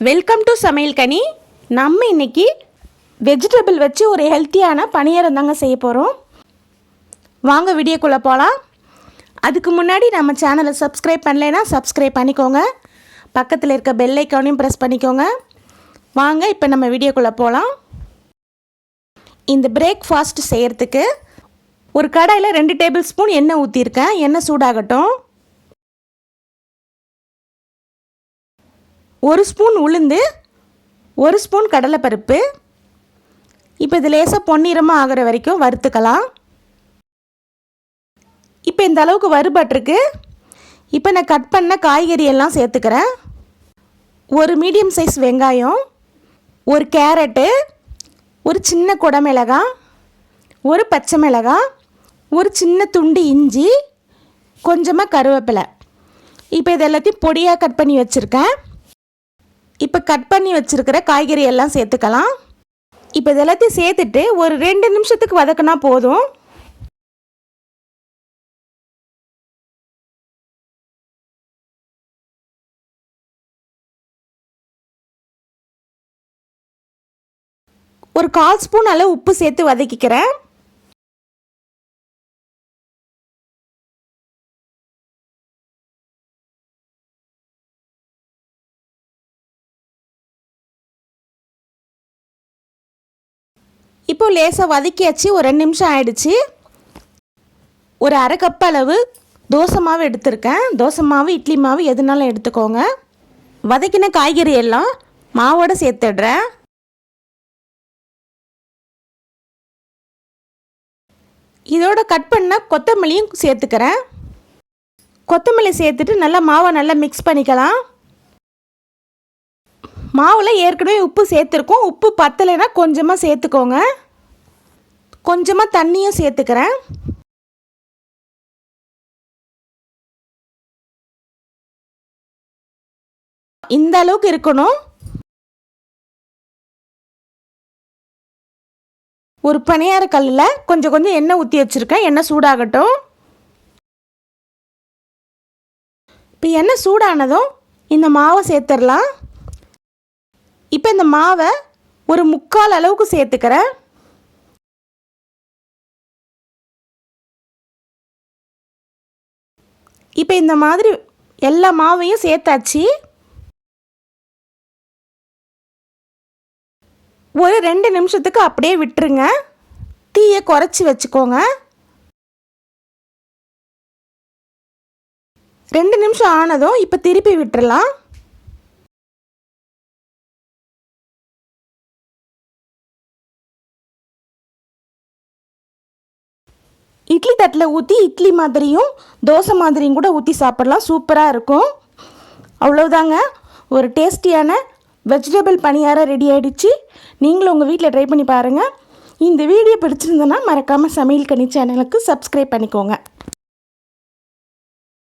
Welcome to சமையல் கனி. நம்ம இன்னைக்கு வெஜிடபிள் வச்சு ஒரு ஹெல்த்தியான பணியாரம் தாங்க செய்ய போகிறோம் வாங்க வீடியோக்குள்ளே போகலாம் அதுக்கு முன்னாடி நம்ம சேனலை சப்ஸ்கிரைப் பண்ணலைன்னா சப்ஸ்கிரைப் பண்ணிக்கோங்க. பக்கத்தில் இருக்க பெல் ஐக்கானையும் ப்ரெஸ் பண்ணிக்கோங்க. வாங்க இப்போ நம்ம வீடியோக்குள்ளே போகலாம் இந்த பிரேக்ஃபாஸ்ட் செய்கிறதுக்கு ஒரு கடாயில் ரெண்டு டேபிள் ஸ்பூன் எண்ணெய் ஊற்றிருக்கேன் எண்ணெய் சூடாகட்டும். ஒரு ஸ்பூன் உளுந்து ஒரு ஸ்பூன் கடலைப்பருப்பு. இப்போ இது லேசாக பொன்னிறமாக ஆகிற வரைக்கும் வறுத்துக்கலாம். இப்போ இந்த அளவுக்கு வறுபட்டிருக்கு. இப்போ நான் கட் பண்ண காய்கறி எல்லாம் சேர்த்துக்கிறேன். ஒரு மீடியம் சைஸ் வெங்காயம் ஒரு கேரட்டு ஒரு சின்ன குடமிளகாய் ஒரு பச்சை மிளகாய் ஒரு சின்ன துண்டு இஞ்சி கொஞ்சமாக கருவேப்பிலை. இப்போ இது எல்லாத்தையும் பொடியாக கட் பண்ணி வச்சுருக்கேன். இப்போ கட் பண்ணி வச்சுருக்கிற காய்கறி எல்லாம் சேர்த்துக்கலாம். இப்போ இது எல்லாத்தையும் சேர்த்துட்டு ஒரு ரெண்டு நிமிஷத்துக்கு வதக்கினா போதும். ஒரு கால் ஸ்பூன் அளவு உப்பு சேர்த்து வதக்கிக்கிறேன். இப்போ லேசாக வதக்கியாச்சு. ஒரு ரெண்டு நிமிஷம் ஆயிடுச்சு. ஒரு அரை கப் அளவு தோசை மாவு எடுத்திருக்கேன். தோசை மாவு இட்லி மாவு எதுனாலும் எடுத்துக்கோங்க. வதக்கின காய்கறி எல்லாம் மாவோடு சேர்த்துடுறேன். இதோட கட் பண்ண கொத்தமல்லியும் சேர்த்துக்கிறேன். கொத்தமல்லி சேர்த்துட்டு நல்லா மாவை நல்லா மிக்ஸ் பண்ணிக்கலாம். மாவில் ஏற்கனவே உப்பு சேர்த்துருக்கோம். உப்பு பத்தலைன்னா கொஞ்சமாக சேர்த்துக்கோங்க. கொஞ்சமாக தண்ணியும் சேர்த்துக்கிறேன். இந்த அளவுக்கு இருக்கணும். ஒரு பனியார கல்லில் கொஞ்சம் கொஞ்சம் எண்ணெய் ஊற்றி வச்சுருக்கேன். எண்ணெய் சூடாகட்டும். இப்போ எண்ணெய் சூடானதும் இந்த மாவை சேர்த்துடலாம். இப்போ இந்த மாவை ஒரு முக்கால் அளவுக்கு சேர்த்துக்கிறேன். இப்போ இந்த மாதிரி எல்லா மாவையும் சேர்த்தாச்சு. ஒரு ரெண்டு நிமிஷத்துக்கு அப்படியே விட்டுருங்க. தீயை குறைச்சி வச்சுக்கோங்க. ரெண்டு நிமிஷம் ஆனதும் இப்போ திருப்பி விட்டுடலாம் இட்லி தட்டில் ஊற்றி இட்லி மாதிரியும் தோசை மாதிரியும் கூட ஊற்றி சாப்பிட்லாம். சூப்பராக இருக்கும். அவ்வளோதாங்க ஒரு டேஸ்டியான வெஜிடபிள் பணியாரம் ரெடி ஆகிடுச்சு நீங்களும் உங்கள் வீட்டில் ட்ரை பண்ணி பாருங்கள் இந்த வீடியோ பிடிச்சிருந்தனா மறக்காமல் சமையல் கனி சேனலுக்கு சப்ஸ்கிரைப் பண்ணிக்கோங்க.